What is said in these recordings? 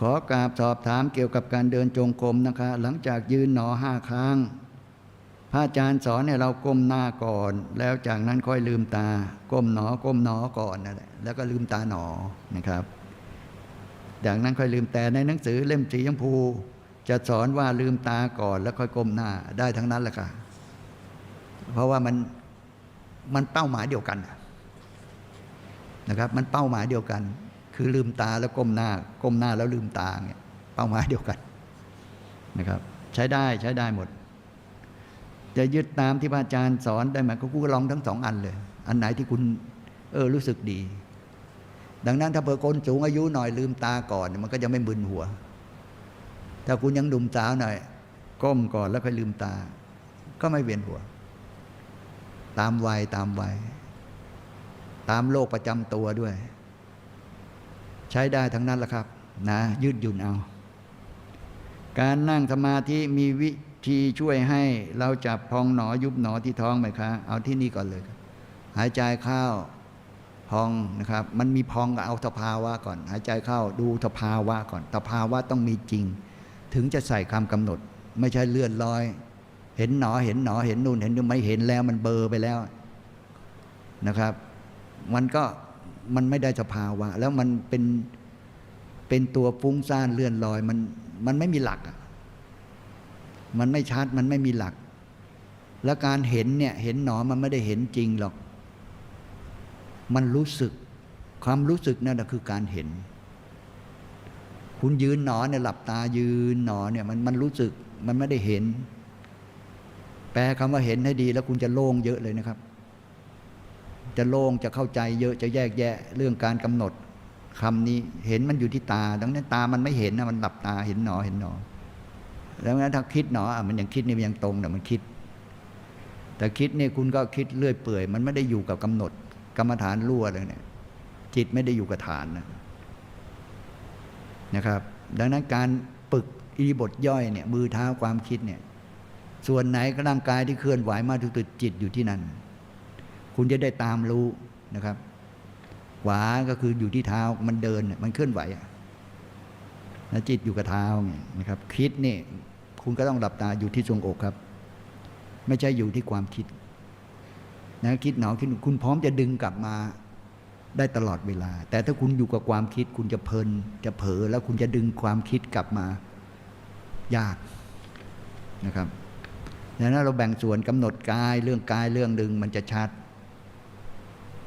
ขอกราบสอบถามเกี่ยวกับการเดินจงกรมนะคะ หลังจากยืนหนอห้าครั้งพระอาจารย์สอนให้เราก้มหน้าก่อน แล้วจากนั้นค่อยลืมตา ก้มหนอก้มหนอก่อนนั่นแหละแล้วก็ลืมตาหนอนะครับจากนั้นค่อยลืมแต่ในหนังสือเล่มสีชมพู จะสอนว่าลืมตาก่อนแล้วค่อยก้มหน้าได้ทั้งนั้นแหละค่ะเพราะว่ามันมันเป้าหมายเดียวกัน นะครับมันเป้าหมายเดียวกัน คือลืมตาแล้วก้มหน้า ก้มหน้าแล้วลืมตาเนี่ยเป้าหมายเดียวกันนะครับ ใช้ได้ใช้ได้หมด จะยึดตามที่พระอาจารย์สอนได้ไหมก็กูก็ลองทั้งสองอันเลย อันไหนที่คุณเออรู้สึกดี ดังนั้นถ้าเผื่อคนสูงอายุหน่อยลืมตาก่อน มันก็จะไม่มึนหัว ถ้าคุณยังหนุ่มสาวหน่อยก้มก่อนแล้วค่อยลืมตา ก็ไม่เวียนหัว ตามวัยตามวัย ตามโรคประจำตัวด้วย ใช้ได้ทั้งนั้นแหละครับนะยืดหยุ่นเอา การนั่งสมาธิมีวิธีช่วยให้เราจับพองหนอยุบหนอที่ท้องไหมคะเอาที่นี่ก่อนเลย หายใจเข้าพองนะครับ มันมีพองก็เอาสภาวะก่อน หายใจเข้าดูสภาวะก่อนสภาวะต้องมีจริง ถึงจะใส่คำกำหนด ไม่ใช่เลื่อนลอย เห็นหนอเห็นหนอเห็นนู่นเห็นนี่ไม่เห็นแล้วมันเบอร์ไปแล้วนะครับ มันก็มันไม่ได้สภาวะ แล้วมันเป็นเป็นตัวฟุ้งซ่านเลื่อนลอย มันมันไม่มีหลักอะมันไม่ชัดมันไม่มีหลัก แล้วการเห็นเนี่ยเห็นหนอมันไม่ได้เห็นจริงหรอก มันรู้สึก ความรู้สึกนั่นแหะคือการเห็น คุณยืนหนอเนี่ยหลับตายืนหนอเนี่ยมันมันรู้สึกมันไม่ได้เห็น แปลคำว่าเห็นให้ดีแล้วคุณจะโล่งเยอะเลยนะครับ จะโล่งจะเข้าใจเยอะจะแยกแยะเรื่องการกำหนดคำนี้เห็นมันอยู่ที่ตา ดังนั้นตามันไม่เห็นนะมันหลับตาเห็นหนอเห็นหนอ แล้วงั้นถ้าคิดหนออะมันยังคิดนี่มันยังตรงแต่มันคิด แต่คิดนี่คุณก็คิดเลื่อยเปื่อย มันไม่ได้อยู่กับกำหนด กรรมฐานรั่วเลยเนี่ยจิตไม่ได้อยู่กับฐานนะนะครับ ดังนั้นการปึกอีบทย่อยเนี่ยมือเท้าความคิดเนี่ยส่วนไหนก็ร่างกายที่เคลื่อนไหวมากที่สุดจิตอยู่ที่นั่น คุณจะได้ตามรู้นะครับขวาก็คืออยู่ที่เท้ามันเดินมันเคลื่อนไหวอะแล้วจิตอยู่กับเท้าไงนะครับ คิดนี่คุณก็ต้องหลับตาอยู่ที่ทรวงอกครับ ไม่ใช่อยู่ที่ความคิดนะคิดหนอคิดคุณพร้อมจะดึงกลับมาได้ตลอดเวลา แต่ถ้าคุณอยู่กับความคิด คุณจะเพลิน จะเผลอแล้วคุณจะดึงความคิดกลับมายากนะครับดังนั้นเราแบ่งส่วนกำหนดกายเรื่องกายเรื่องหนึ่งมันจะชัด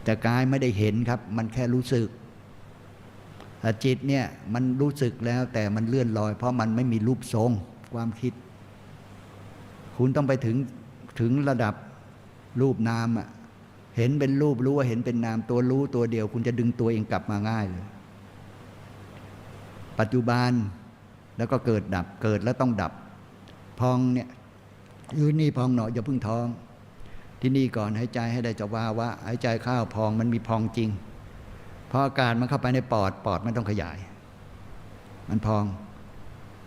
แต่กายไม่ได้เห็นครับ มันแค่รู้สึกจิตเนี่ยมันรู้สึกแล้วแต่มันเลื่อนลอย เพราะมันไม่มีรูปทรงความคิด คุณต้องไปถึงถึงระดับรูปนามอะเห็นเป็นรูปรู้ว่าเห็นเป็นนามตัวรู้ตัวเดียว คุณจะดึงตัวเองกลับมาง่ายเลย ปัจจุบันแล้วก็เกิดดับเกิดแล้วต้องดับ พองเนี่ยยืนนี่พองหนออย่าเพึ่งท้อง ที่นี่ก่อนหายใจให้ได้จะว่าว่าหายใจเข้าวพองมันมีพองจริงพออากาศมันเข้าไปในปอดปอดมันต้องขยาย มันพอง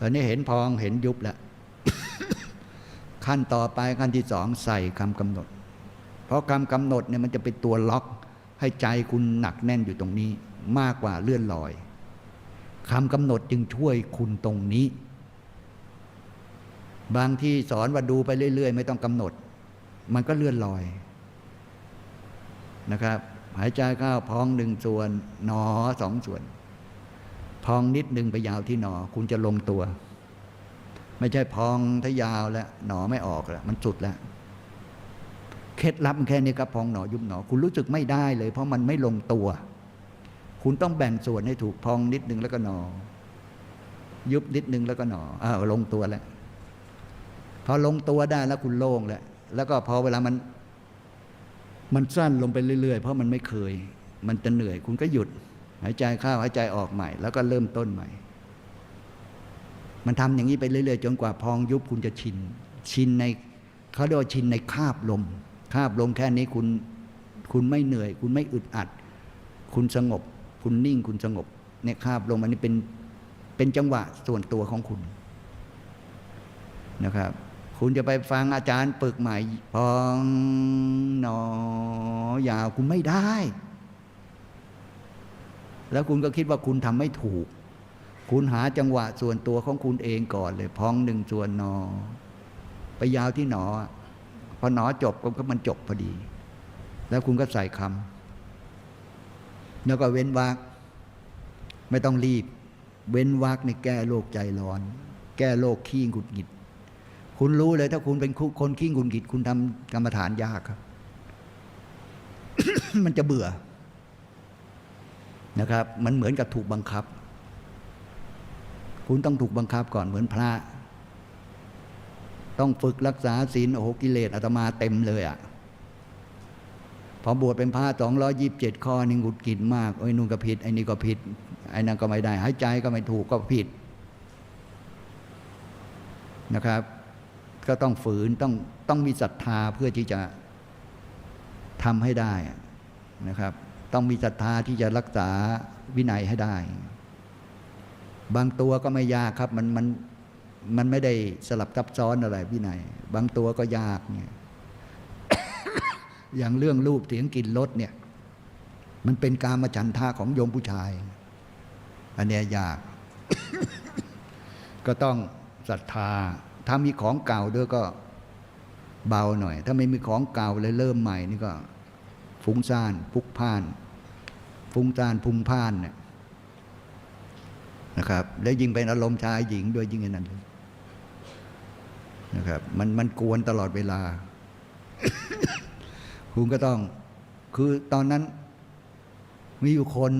ตอนนี้เห็นพองเห็นยุบแล้วขั้นต่อไปขั้นที่สองใส่คำกำหนด เพราะคำกำหนดเนี่ยมันจะเป็นตัวล็อก ให้ใจคุณหนักแน่นอยู่ตรงนี้ มากกว่าเลื่อนลอยคำกำหนดจึงช่วยคุณตรงนี้ บางที่สอนว่าดูไปเรื่อย ๆ ไม่ต้องกำหนด มันก็เลื่อนลอยนะครับ หายใจเข้าพองหนึ่งส่วน หนอสองส่วน พองนิดหนึ่งไปยาวที่หนอ คุณจะลงตัว ไม่ใช่พองถ้ายาวแล้ว หนอไม่ออกแล้วมันสุดแล้วเคล็ดลับแค่นี้ครับพองหนอยุบหนอ คุณรู้สึกไม่ได้เลย เพราะมันไม่ลงตัว คุณต้องแบ่งส่วนให้ถูกพองนิดหนึ่งแล้วก็หนอ ยุบนิดหนึ่งแล้วก็หนออ้าวลงตัวแล้วพอลงตัวได้แล้วคุณโล่งแล้ว แล้วก็พอเวลามัน มันสั้นลงไปเรื่อยๆ เพราะมันไม่เคย มันจะเหนื่อย คุณก็หยุด หายใจเข้าหายใจออกใหม่ แล้วก็เริ่มต้นใหม่ มันทำอย่างนี้ไปเรื่อยๆ จนกว่าพองยุบคุณจะชิน ชินในเขาเรียกว่าชินในคาบลม คาบลมแค่นี้คุณ คุณไม่เหนื่อย คุณไม่อึดอัด คุณสงบ คุณนิ่งคุณสงบเนี่ยคาบลมอันนี้เป็นเป็นจังหวะส่วนตัวของคุณนะครับ คุณจะไปฟังอาจารย์ปึกใหม่พองหนอยาวคุณไม่ได้ แล้วคุณก็คิดว่าคุณทำไม่ถูก คุณหาจังหวะส่วนตัวของคุณเองก่อนเลยพองหนึ่งส่วนนอ ไปยาวที่หนอ พอหนอจบก็มันจบพอดี แล้วคุณก็ใส่คำแล้วก็เว้นวรรคไม่ต้องรีบ เว้นวรรคในแก้โรคใจร้อน แก้โรคขี้หงุดหงิด คุณรู้เลย ถ้าคุณเป็นคนขี้งุดหงิดคุณทำกรรมฐานยากครับ มันจะเบื่อนะครับ มันเหมือนกับถูกบังคับ คุณต้องถูกบังคับก่อนเหมือนพระ ต้องฝึกรักษาศีลโอ้โหกิเลสอาตมาเต็มเลยอะ่ะพอบวชเป็นพระสองร้อยี่บเจ็ดข้อนี่หงุดหงิดมากโอ้นู่นก็ผิดไอ้นี่ก็ผิดไอ้นั่นก็ไม่ได้ หายใจก็ไม่ถูกก็ผิดนะครับ ก็ต้องฝืนต้องต้องมีศรัทธาเพื่อที่จะทำให้ได้นะครับ ต้องมีศรัทธาที่จะรักษาวินัยให้ได้ บางตัวก็ไม่ยากครับ มันมันมันไม่ได้สลับซับซ้อนอะไรวินัย บางตัวก็ยากเนี่ยอย่างเรื่องรูปเสียงกลิ่นรสเนี่ย มันเป็นการมาฉันทาของโยมผู้ชาย อันเนี้ยยาก ก็ต้องศรัทธา ถ้ามีของเก่าด้วยก็เบาหน่อย ถ้าไม่มีของเก่าเลยเริ่มใหม่นี่ก็ฟุ้งซ่านพุกพ่าน ฟุ้งซ่านพุ่งพ่านเนี่ยนะครับ แล้วยิ่งเป็นอารมณ์ชายหญิงด้วยยิ่งนั้นนะครับมันมันกวนตลอดเวลา คุณก็ต้อง คือตอนนั้น มีอยู่คน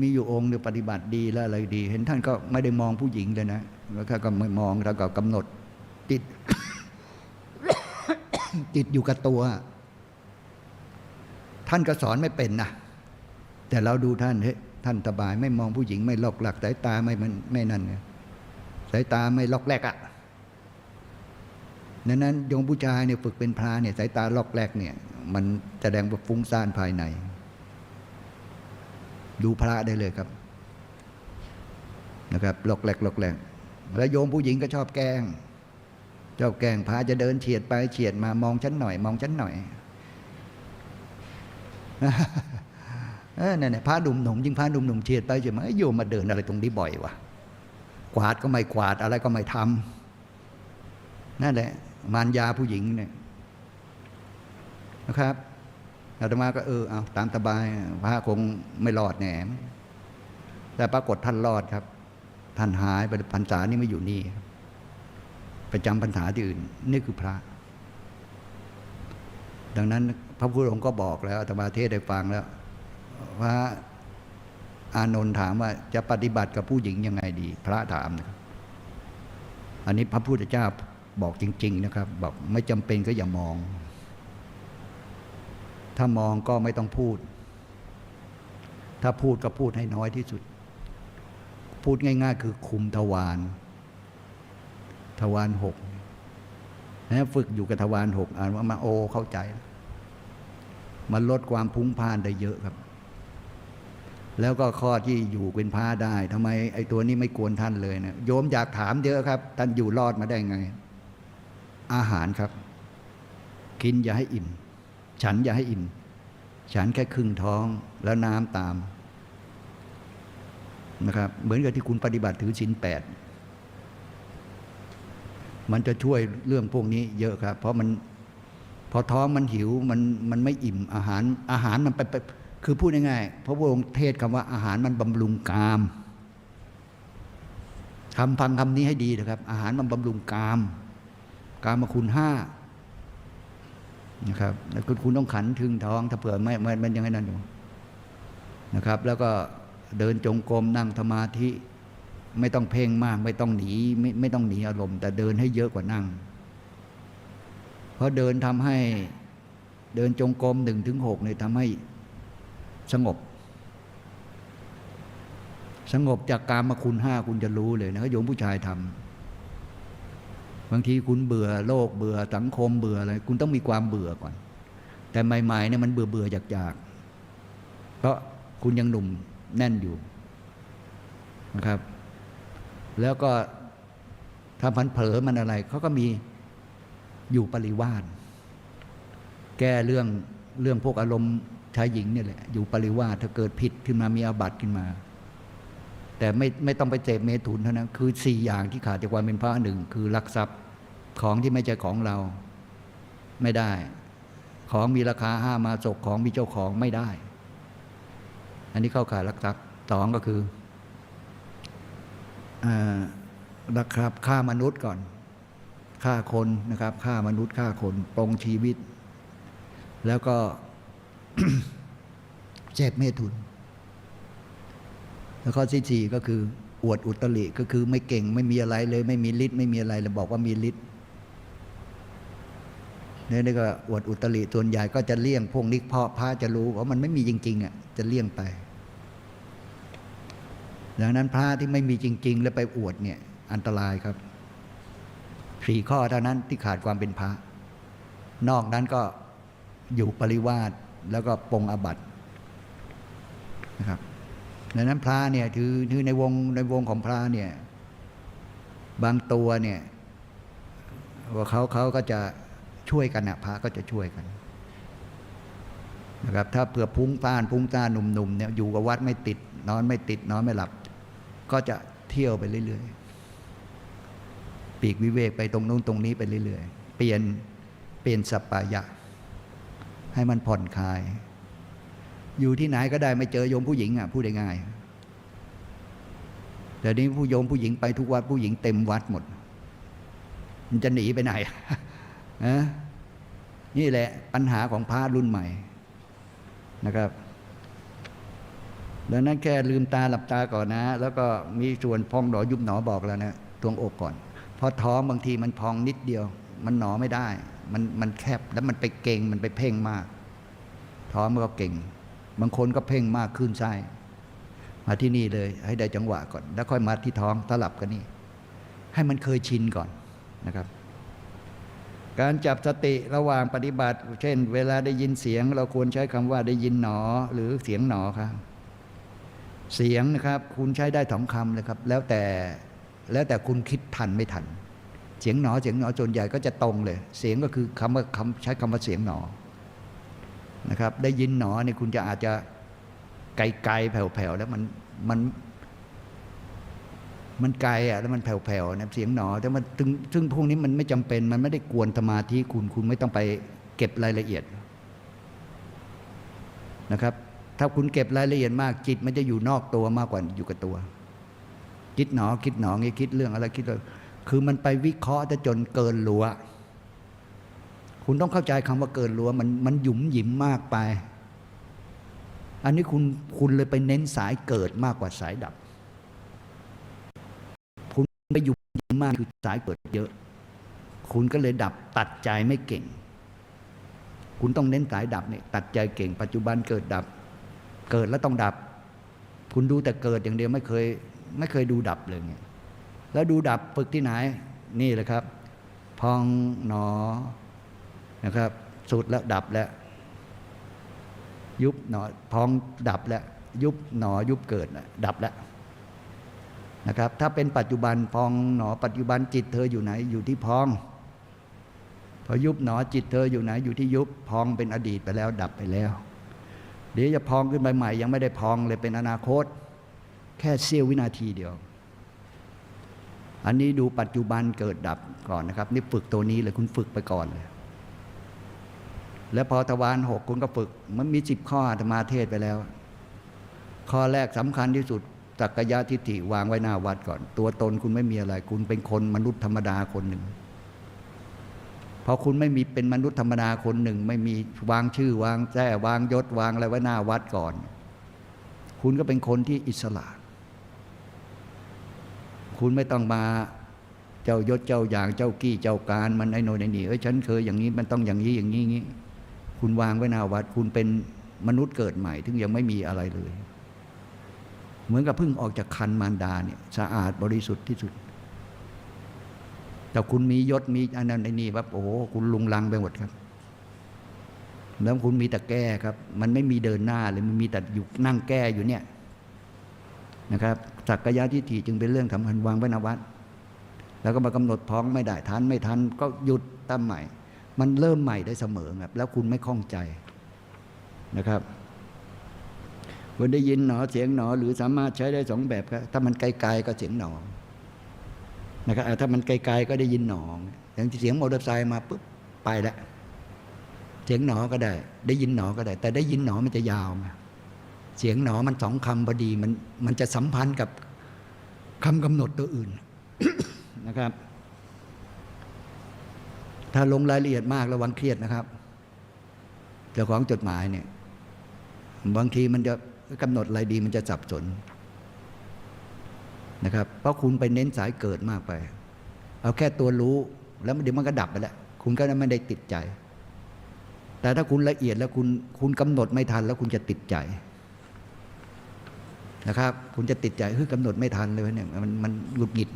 มีอยู่องค์เนี่ยปฏิบัติดีแล้วอะไรดี เห็นท่านก็ไม่ได้มองผู้หญิงเลยนะแล้วก็ไม่มองแล้วก็กำหนด ตจิตอยู่กับตัว ท่านก็สอนไม่เป็นนะแต่เราดูท่านเฮ้ยท่านสบายไม่มองผู้หญิงไม่ลอกหลักสายตาไม่มันไม่นั่นเนี่ยสายตาไม่ลอกแรกอะ่ะนั้นนั้นโยมผู้ชายเนี่ยฝึกเป็นพระเนี่ยสายตาลอกแรกเนี่ย มันแสดงว่าฟุ้งซ่านภายใน ดูพระได้เลยครับ นะครับลอกแหลกลอกแหลกแล้วโยมผู้หญิงก็ชอบแกล้ง ชอบแกงพระจะเดินเฉียดไปเฉียดมามองฉันหน่อย มองฉันหน่อยเออเนี่ยพระดุมหนุ่มยิ่งพระดุมหนุ่มเฉียดไปเฉียดมาโยมมาเดินอะไรตรงนี้บ่อยวะกวาดก็ไม่กวาดอะไรก็ไม่ทำนั่นแหละ มารยาผู้หญิงเนี่ยนะครับอาตมาก็เออเอาตามสบายพระคงไม่รอดแหนแต่ปรากฏท่านรอดครับ ท่านหายไปพรรษานี่ไม่อยู่นี่ครับ ไปจำพรรษาที่อื่น นี่คือพระ ดังนั้นพระพุทธองค์ก็บอกแล้วอาตมาเทศได้ฟังแล้ว ว่าอานนท์ถามว่าจะปฏิบัติกับผู้หญิงยังไงดี พระถามนะครับอันนี้พระพุทธเจ้าบอกจริง ๆ นะครับ บอกไม่จำเป็นก็อย่ามอง ถ้ามองก็ไม่ต้องพูด ถ้าพูดก็พูดให้น้อยที่สุด พูดง่าย ๆ คือคุมทวาร ทวารหกนะฝึกอยู่กับทวารหกอ่านว่ามาโอเข้าใจ มันลดความพุ่งพ่านได้เยอะครับ แล้วก็ข้อที่อยู่เป็นพระได้ทำไมไอ้ตัวนี้ไม่กวนท่านเลยเนะโยมอยากถามเยอะครับ ท่านอยู่รอดมาได้ไง อาหารครับ กินอย่าให้อิ่ม ฉันอย่าให้อิ่ม ฉันแค่ครึ่งท้องแล้วน้ำตามนะครับ เหมือนกับที่คุณปฏิบัติถือศีลแปด มันจะช่วยเรื่องพวกนี้เยอะครับ เพราะมันพอท้องมันหิวมันมันไม่อิ่มอาหารอาหารมันไปไปคือพูดง่ายๆพระพุทธองค์เทศคำว่าอาหารมันบำรุงกามคำฟังคำนี้ให้ดีนะครับ อาหารมันบำรุงกาม กามคุณห้านะครับแล้วคุณคุณต้องขันถึงท้องถ้าเผื่อไม่ไม่มันยังไงนั่นอยู่นะครับ แล้วก็เดินจงกรมนั่งสมาธิ ไม่ต้องเพ่งมาก ไม่ต้องหนีไม่ไม่ต้องหนีอารมณ์ แต่เดินให้เยอะกว่านั่ง เพราะเดินทำให้เดินจงกรมหนึ่งถึงหกเนี่ยทำให้สงบ สงบจากการมาคุณห้าคุณจะรู้เลยนะโยมผู้ชายทำบางทีคุณเบื่อโลกเบื่อสังคมเบื่ออะไรคุณต้องมีความเบื่อก่อน แต่ใหม่ๆเนี่ยมันเบื่อเบื่ออยากๆเพราะคุณยังหนุ่มแน่นอยู่นะครับ แล้วก็ถ้าพันเผลอมันอะไรเขาก็มีอยู่ปริวาสแก้เรื่องเรื่องพวกอารมณ์ชายหญิงเนี่ยแหละอยู่ปริวาสถ้าเกิดผิดขึ้นมามีอาบัติขึ้นมา แต่ไม่ไม่ต้องไปเสพเมถุนเท่านั้นคือสี่อย่างที่ขาดจากความเป็นพระหนึ่งคือลักทรัพย์ของที่ไม่ใช่ของเราไม่ได้ ของมีราคาห้ามาศกของมีเจ้าของไม่ได้ อันนี้เข้าข่ายลักทรัพย์สองก็คือ อาราคาฆ่ามนุษย์ก่อนฆ่าคนนะครับฆ่ามนุษย์ฆ่าคนปรงชีวิต แล้วก็เจ็บเมถุน แล้วข้อที่สี่ก็คือ อวดอุตริก็คือไม่เก่งไม่มีอะไรเลย ไม่มีฤทธิ์ไม่มีอะไรเลยบอกว่ามีฤทธิ์เนี่ยนี่ก็อวดอุตริส่วนใหญ่ก็จะเลี่ยงพวกนี้เพาะพระจะรู้ว่ามันไม่มีจริงๆอะจะเลี่ยงไป ดังนั้นพระที่ไม่มีจริง ๆ แล้วไปอวดเนี่ยอันตรายครับสี่ข้อเท่านั้นที่ขาดความเป็นพระ นอกนั้นก็อยู่ปริวาสแล้วก็ปงอาบัตนะครับดังนั้นพระเนี่ยถือถือในวงในวงของพระเนี่ยบางตัวเนี่ยว่าเขาเขาก็จะช่วยกันนะพระก็จะช่วยกันนะครับถ้าเผื่อพุ้งต้านพุ้งต้านหนุ่มๆเนี่ยอยู่กับวัดไม่ติด นอนไม่ติดนอนไม่หลับ ก็จะเที่ยวไปเรื่อยๆ ปีกวิเวกไปตรงนู้นตรงนี้ไปเรื่อยๆ เปลี่ยนเปลี่ยนสัปปายะ ให้มันผ่อนคลาย อยู่ที่ไหนก็ได้ไม่เจอโยมผู้หญิงอะพูดได้ง่ายแต่นี้ผู้โยมผู้หญิงไปทุกวัดผู้หญิงเต็มวัดหมด มันจะหนีไปไหนนะนี่แหละปัญหาของพระรุ่นใหม่นะครับ ดังนั้นแค่ลืมตาหลับตาก่อนนะ แล้วก็มีส่วนพองหนอยุบหนอบอกแล้วนะทวงอกก่อน เพราะท้องบางทีมันพองนิดเดียว มันหนอไม่ได้ มันมันแคบแล้วมันไปเก่งมันไปเพ่งมาก ท้องมันก็เก่ง บางคนก็เพ่งมากขึ้นไส้มาที่นี่เลย ให้ได้จังหวะก่อน แล้วค่อยมาที่ท้องสลับกันนี่ ให้มันเคยชินก่อนนะครับ การจับสติระหว่างปฏิบัติ เช่น เวลาได้ยินเสียง เราควรใช้คำว่าได้ยินหนอหรือเสียงหนอครับ เสียงนะครับ คุณใช้ได้สองคำเลยครับ แล้วแต่แล้วแต่คุณคิดทันไม่ทัน เสียงหนอเสียงหนอส่วนใหญ่ก็จะตรงเลย เสียงก็คือคำว่าคำใช้คำว่าเสียงหนอนะครับ ได้ยินหนอเนี่ยคุณจะอาจจะไกลๆแผ่วๆแล้วมันมันมันไกลอะแล้วมันแผ่วๆนะเสียงหนอ แต่มันถึงซึ่งพวกนี้มันไม่จำเป็น มันไม่ได้กวนสมาธิคุณคุณไม่ต้องไปเก็บรายละเอียดนะครับ ถ้าคุณเก็บรายละเอียดมากจิตมันจะอยู่นอกตัวมากกว่าอยู่กับตัว คิดหนอคิดหนองี้คิดเรื่องอะไรคิดเรื่องคือมันไปวิเคราะห์จะจนเกินลัวคุณต้องเข้าใจคำว่าเกินลัวมันมันหยุมหยิมมากไป อันนี้คุณคุณเลยไปเน้นสายเกิดมากกว่าสายดับ คุณไปหยุมหยิมมากคือสายเกิดเยอะ คุณก็เลยดับตัดใจไม่เก่ง คุณต้องเน้นสายดับเนี่ยตัดใจเก่ง ปัจจุบันเกิดดับ เกิดแล้วต้องดับ คุณดูแต่เกิดอย่างเดียวไม่เคย ไม่เคยดูดับเลยเนี่ยแล้วดูดับฝึกที่ไหนนี่แหละครับ พองหนอนะครับ สุดแล้วดับแล้ว ยุบหนอพองดับแล้ว ยุบหนอยุบเกิดดับแล้วนะครับ ถ้าเป็นปัจจุบันพองหนอ ปัจจุบันจิตเธออยู่ไหนอยู่ที่พองพอยุบหนอจิตเธออยู่ไหนอยู่ที่ยุบพองเป็นอดีตไปแล้วดับไปแล้ว เดี๋ยวจะพองขึ้นไปใหม่ ยังไม่ได้พองเลยเป็นอนาคต แค่เสี้ยววินาทีเดียว อันนี้ดูปัจจุบันเกิดดับก่อนนะครับ นี่ฝึกตัวนี้เลยคุณฝึกไปก่อนเลย แล้วพอทวารหกคุณก็ฝึก มันมีสิบข้อธรรมาเทศไปแล้ว ข้อแรกสำคัญที่สุดจักรยาทิฏฐิวางไว้หน้าวัดก่อน ตัวตนคุณไม่มีอะไร คุณเป็นคนมนุษย์ธรรมดาคนหนึ่ง พอคุณไม่มีเป็นมนุษย์ธรรมดาคนหนึ่ง ไม่มีวางชื่อวางแจ้วางยศวางอะไรไว้หน้าวัดก่อน คุณก็เป็นคนที่อิสระ คุณไม่ต้องมาเจ้ายศเจ้าอย่างเจ้ากี้เจ้าการมันไอ้โน่นไอ้นี่เอ้ยฉันเคยอย่างนี้มันต้องอย่างนี้อย่างนี้งนี้ คุณวางไว้หน้าวัด คุณเป็นมนุษย์เกิดใหม่ถึงยังไม่มีอะไรเลย เหมือนกับเพิ่งออกจากคันมารดาเนี่ยสะอาดบริสุทธิ์ที่สุด แต่คุณมียศมีอันนั้นไอ้นี่แบบโอ้โหคุณลุงลังไปหมดครับ แล้วคุณมีแต่แก้ครับ มันไม่มีเดินหน้าเลยมันมีแต่อยู่นั่งแก้อยู่เนี่ยนะครับสักกายทิฏฐิจึงเป็นเรื่องสำคัญวางไว้นวัดแล้วก็มากำหนดพ้องไม่ได้ทันไม่ทันก็หยุดตั้มใหม่ มันเริ่มใหม่ได้เสมอครับ แล้วคุณไม่คล่องใจนะครับคนได้ยินหนอเสียงหนอหรือสามารถใช้ได้สองแบบครับถ้ามันไกลๆก็เสียงหนอ นะครับถ้ามันไกลๆก็ได้ยินหนออย่างเสียงมอเตอร์ไซค์มาปุ๊บไปแล้วเสียงหนอก็ได้ ได้ยินหนอก็ได้ แต่ได้ยินหนอมันจะยาวไงเสียงหนอมันสองคำพอดีมันมันจะสัมพันธ์กับคำกำหนดตัวอื่นนะครับ ถ้าลงรายละเอียดมากระวังเครียดนะครับเจ้าของจดหมายเนี่ยบางทีมันจะกำหนดอะไรดีมันจะสับสน นะครับ เพราะคุณไปเน้นสายเกิดมากไป เอาแค่ตัวรู้แล้วเดี๋ยวมันก็ดับไปแล้วคุณก็ไม่ได้ติดใจ แต่ถ้าคุณละเอียดแล้วคุณคุณกำหนดไม่ทัน แล้วคุณจะติดใจนะครับ คุณจะติดใจคือกำหนดไม่ทันเลยเนี่ยมันมันหงุดหงิด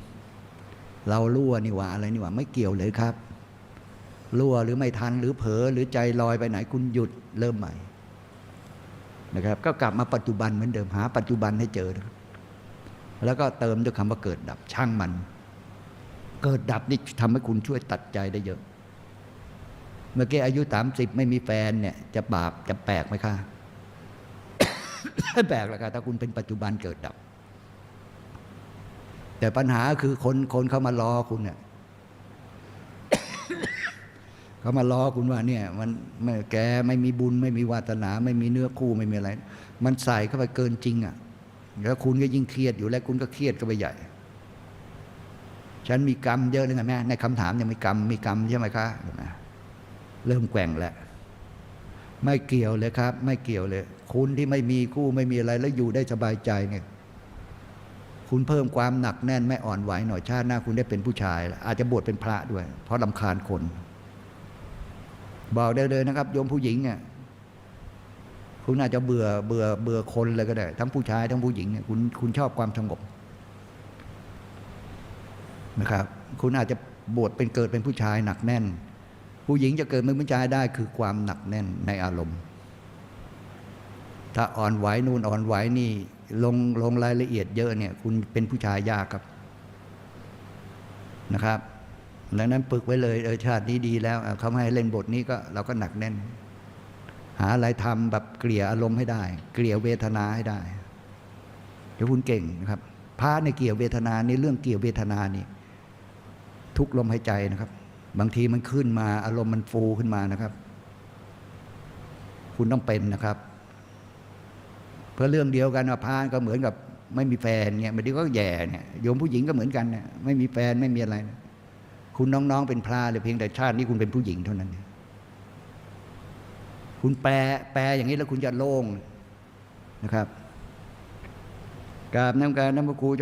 เรารั่วนี่หว่าอะไรนี่หว่าไม่เกี่ยวเลยครับรั่วหรือไม่ทันหรือเผลอหรือใจลอยไปไหนคุณหยุดเริ่มใหม่นะครับ ก็กลับมาปัจจุบันเหมือนเดิมหาปัจจุบันให้เจอนะครับ แล้วก็เติมด้วยคำว่าเกิดดับช่างมัน เกิดดับนี่ทำให้คุณช่วยตัดใจได้เยอะ เมื่อกี้อายุสามสิบไม่มีแฟนเนี่ย จะบาปจะแปลกไหมคะแปลกหรอกครับถ้าคุณเป็นปัจจุบันเกิดดับ แต่ปัญหาคือคนคนเข้ามารอคุณเนี่ยเขามารอคุณว่าเนี่ยมันแกไม่มีบุญไม่มีวาสนา ไม่มีเนื้อคู่ไม่มีอะไร มันใส่เข้าไปเกินจริงอะ แล้วคุณก็ยิ่งเครียดอยู่แล้วคุณก็เครียดก็ไปใหญ่ ฉันมีกรรมเยอะเลยไงแม่ในคำถามยังมีกรรมมีกรรมใช่ไหมคะเห็นไหมเริ่มแกว่งแล้วไม่เกี่ยวเลยครับ ไม่เกี่ยวเลย คุณที่ไม่มีคู่ไม่มีอะไรแล้วอยู่ได้สบายใจเนี่ยคุณเพิ่มความหนักแน่นไม่อ่อนไหวหน่อยชาติหน้าคุณได้เป็นผู้ชาย อาจจะบวชเป็นพระด้วย เพราะลำคาญคนบอกได้เลยนะครับ โยมผู้หญิงเนี่ย คุณอาจจะเบื่อเบื่อเบื่อคนเลยก็ได้ ทั้งผู้ชายทั้งผู้หญิงเนี่ยคุณคุณชอบความสงบนะครับ คุณอาจจะบวชเป็นเกิดเป็นผู้ชายหนักแน่น ผู้หญิงจะเกิดเป็นผู้ชายได้คือความหนักแน่นในอารมณ์ ถ้าอ่อนไหวนู่นอ่อนไหวนี่ลงลงรายละเอียดเยอะเนี่ย คุณเป็นผู้ชายยากครับนะครับดังนั้นฝึกไว้เลยเออชาตินี้ดีแล้วเอาเขาให้เล่นบทนี้ก็เราก็หนักแน่น หาอะไรทำแบบเกลี่ยอารมณ์ให้ได้ เกลี่ยเวทนาให้ได้ เดี๋ยวคุณเก่งนะครับพระในเกี่ยวเวทนาในเรื่องเกี่ยวเวทนานี่ ทุกลมหายใจนะครับ บางทีมันขึ้นมา อารมณ์มันฟูขึ้นมานะครับ คุณต้องเป็นนะครับ เพื่อเรื่องเดียวกันว่าพานก็เหมือนกับ ไม่มีแฟนเนี่ยบางทีก็แย่เนี่ยโยมผู้หญิงก็เหมือนกันเนี่ยไม่มีแฟนไม่มีอะไร คุณน้องๆเป็นพระเลยเพียงแต่ชาตินี้คุณเป็นผู้หญิงเท่านั้น คุณแปลแปลอย่างนี้แล้วคุณจะโล่งนะครับกราบน้ำการน้ำพระครู